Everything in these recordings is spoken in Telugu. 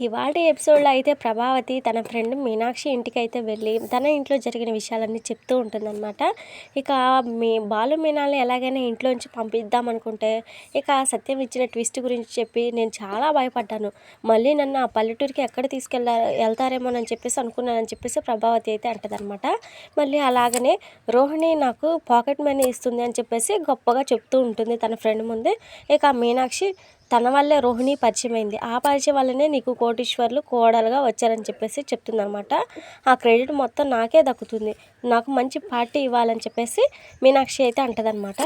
ఇవాళ ఎపిసోడ్లో అయితే ప్రభావతి తన ఫ్రెండ్ మీనాక్షి ఇంటికి అయితే వెళ్ళి తన ఇంట్లో జరిగిన విషయాలన్నీ చెప్తూ ఉంటుందన్నమాట. ఇక మీ బాలు మీనాల్ని ఎలాగైనా ఇంట్లోంచి పంపిద్దాం అనుకుంటే ఇక సత్యం ఇచ్చిన ట్విస్ట్ గురించి చెప్పి నేను చాలా భయపడ్డాను. మళ్ళీ నన్ను ఆ పల్లెటూరికి ఎక్కడ తీసుకెళ్ళ వెళ్తారేమోనని చెప్పేసి అనుకున్నానని చెప్పేసి ప్రభావతి అయితే అంటదనమాట మళ్ళీ అలాగనే రోహిణి నాకు పాకెట్ మనీ ఇస్తుంది అని చెప్పేసి గొప్పగా చెప్తూ ఉంటుంది తన ఫ్రెండ్ ముందే. ఇక మీనాక్షి తన వల్లే రోహిణి పరిచయమైంది. ఆ పరిచయం వల్లనే నీకు కోటీశ్వర్లు కోడలుగా వచ్చారని చెప్పేసి చెప్తుందనమాట ఆ క్రెడిట్ మొత్తం నాకే దక్కుతుంది. నాకు మంచి పార్టీ ఇవ్వాలని చెప్పేసి మీనాక్షి అయితే అంటదనమాట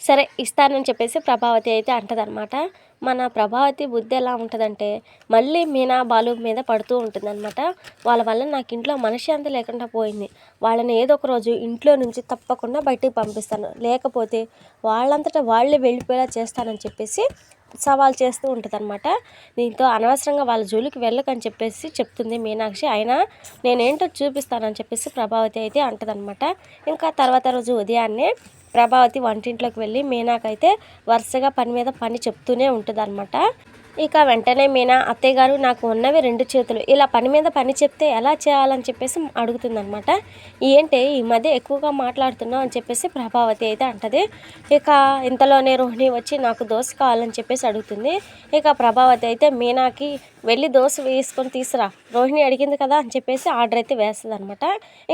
సరే ఇస్తానని చెప్పేసి ప్రభావతి అయితే అంటదనమాట మన ప్రభావతి బుద్ధి ఎలా ఉంటుందంటే మళ్ళీ మీనా బాలు మీద పడుతూ ఉంటుందన్నమాట. వాళ్ళ వల్ల నాకు ఇంట్లో మనశ్శాంతి లేకుండా పోయింది. వాళ్ళని ఏదో ఒక రోజు ఇంట్లో నుంచి తప్పకుండా బయటికి పంపిస్తాను. లేకపోతే వాళ్ళంతటా వాళ్ళే వెళ్ళిపోయేలా చేస్తానని చెప్పేసి సవాల్ చేస్తూ ఉంటుంది అనమాట దీంతో అనవసరంగా వాళ్ళ జోలికి వెళ్ళకని చెప్పేసి చెప్తుంది మీనాక్షి. అయినా నేనేంటో చూపిస్తానని చెప్పేసి ప్రభావతి అయితే అంటదనమాట ఇంకా తర్వాత రోజు ఉదయాన్నే ప్రభావతి వంటింట్లోకి వెళ్ళి మీనాకైతే వరుసగా పని మీద పని చెప్తూనే ఉంటుంది అనమాట ఇక వెంటనే మీనా అత్తయ్య గారు నాకు ఉన్నవి రెండు చేతులు. ఇలా పని మీద పని చెప్తే ఎలా చేయాలని చెప్పేసి అడుగుతుందనమాట ఏంటి ఈ మధ్య ఎక్కువగా మాట్లాడుతున్నావు అని చెప్పేసి ప్రభావతి అయితే అంటది. ఇక ఇంతలోనే రోహిణి వచ్చి నాకు దోశ కావాలని చెప్పేసి అడుగుతుంది. ఇక ప్రభావతి అయితే మీనాకి వెళ్ళి దోశ వేసుకొని తీసురా. రోహిణి అడిగింది కదా అని చెప్పేసి ఆర్డర్ అయితే వేస్తుంది అనమాట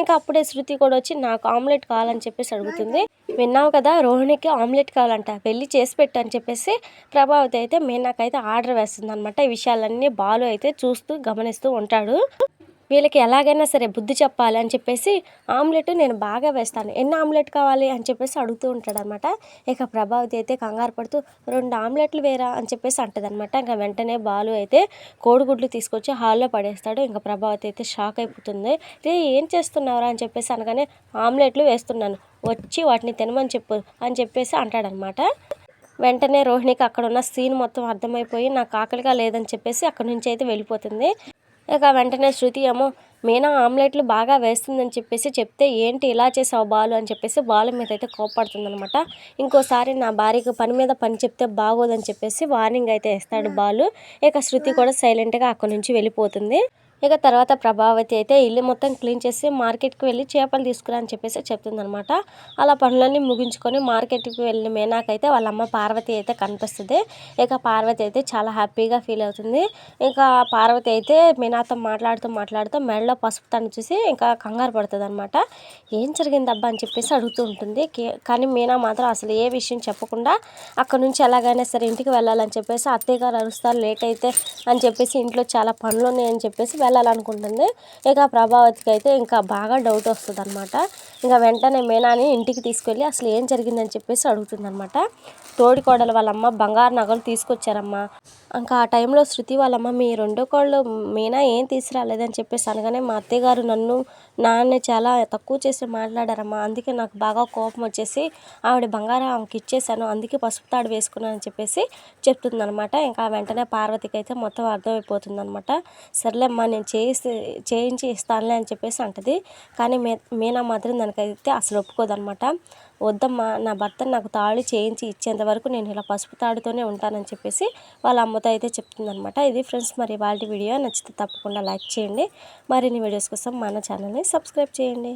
ఇంకా అప్పుడే శృతి కూడా వచ్చి నాకు ఆమ్లెట్ కావాలని చెప్పేసి అడుగుతుంది. విన్నావు కదా రోహిణికి ఆమ్లెట్ కావాలంట. వెళ్ళి చేసి పెట్టు అని చెప్పేసి ప్రభావతి అయితే మీనాకైతే ఆర్డర్ వేస్తుంది అనమాట ఈ విషయాలన్నీ బాలు అయితే చూస్తూ గమనిస్తూ ఉంటాడు. వీళ్ళకి ఎలాగైనా సరే బుద్ధి చెప్పాలి అని చెప్పేసి ఆమ్లెట్ నేను బాగా వేస్తాను. ఎన్ని ఆమ్లెట్ కావాలి అని చెప్పేసి అడుగుతూ ఉంటాడు అనమాట ఇక ప్రభావతి అయితే కంగారు పడుతూ రెండు ఆమ్లెట్లు వేరా? అని చెప్పేసి అంటదనమాట ఇంకా వెంటనే బాలు అయితే కోడిగుడ్లు తీసుకొచ్చి హాల్లో పడేస్తాడు. ఇంకా ప్రభావతి అయితే షాక్ అయిపోతుంది. రే ఏం చేస్తున్నావురా? అని చెప్పేసి అనగానే ఆమ్లెట్లు వేస్తున్నాను. వచ్చి వాటిని తినమని చెప్పు అని చెప్పేసి అంటాడనమాట వెంటనే రోహిణికి అక్కడ ఉన్న సీన్ మొత్తం అర్థమైపోయి నాకు ఆకలిగా లేదని చెప్పేసి అక్కడ నుంచి అయితే వెళ్ళిపోతుంది. ఇక వెంటనే శృతి ఏమో మీనా ఆమ్లెట్లు బాగా వేస్తుందని చెప్పేసి చెప్తే ఏంటి ఇలా చేసావు బాలు? అని చెప్పేసి బాలు మీద అయితే కోపడుతుందనమాట ఇంకోసారి నా భార్యకు పని మీద పని చెప్తే బాగోదని చెప్పేసి వార్నింగ్ అయితే వేస్తాడు బాలు. ఇక శృతి కూడా సైలెంట్గా అక్కడి నుంచి వెళ్ళిపోతుంది. ఇక తర్వాత ప్రభావతి అయితే ఇల్లు మొత్తం క్లీన్ చేసి మార్కెట్కి వెళ్ళి చేపలు తీసుకురా అని చెప్పేసి చెప్తుందనమాట అలా పనులన్నీ ముగించుకొని మార్కెట్కి వెళ్ళిన మేనాకైతే వాళ్ళ అమ్మ పార్వతి అయితే కనిపిస్తుంది. ఇక పార్వతి అయితే చాలా హ్యాపీగా ఫీల్ అవుతుంది. ఇంకా పార్వతి అయితే మీనాతో మాట్లాడుతూ మాట్లాడుతూ మెడలో పసుపు తను చూసి ఇంకా కంగారు పడుతుంది అనమాట ఏం జరిగింది అబ్బా అని చెప్పేసి అడుగుతూ ఉంటుంది. కానీ మీనా మాత్రం అసలు ఏ విషయం చెప్పకుండా అక్కడ నుంచి ఎలాగైనా సరే ఇంటికి వెళ్ళాలని చెప్పేసి అత్తయ్య గారు అరుస్తారు. లేట్ అయితే అని చెప్పేసి ఇంట్లో చాలా పనులు ఉన్నాయని చెప్పేసి వెళ్ళాలనుకుంటుంది. ఇక ప్రభావతికి అయితే ఇంకా బాగా డౌట్ వస్తుంది అనమాట ఇంకా వెంటనే మేనాని ఇంటికి తీసుకెళ్ళి అసలు ఏం జరిగిందని చెప్పేసి అడుగుతుంది అనమాట తోడికోడలు వాళ్ళమ్మ బంగారు నగలు తీసుకొచ్చారమ్మా. ఇంకా ఆ టైంలో శృతి వాళ్ళమ్మ మీ రెండో కోళ్ళు మీనా ఏం తీసుకురాలేదని చెప్పేసి అనగానే మా అత్తయ్య గారు నన్ను నాన్న చాలా తక్కువ చేసి మాట్లాడారమ్మా. అందుకే నాకు బాగా కోపం వచ్చేసి ఆవిడ బంగారం ఆమెకి ఇచ్చేసాను అందుకే పసుపు తాడు వేసుకున్నాను అని చెప్పేసి చెప్తుందనమాట ఇంకా వెంటనే పార్వతికి అయితే మొత్తం అర్థమైపోతుంది అనమాట సర్లేమ్మా నేను చేసి చేయించి ఇస్తానులే అని చెప్పేసి అంటది. కానీ మే మీనా మాత్రం దానికైతే అసలు ఒప్పుకోదనమాట వద్దమ్మా నా భర్త నాకు తాళి చేయించి ఇచ్చేంత వరకు నేను ఇలా పసుపు తాడుతోనే ఉంటానని చెప్పేసి వాళ్ళ అమ్మతో అయితే చెప్తుందనమాట ఇది ఫ్రెండ్స్ మరి వాళ్ళ వీడియో. నచ్చితే తప్పకుండా లైక్ చేయండి. మరిన్ని వీడియోస్ కోసం మన ఛానల్ని సబ్స్క్రైబ్ చేయండి.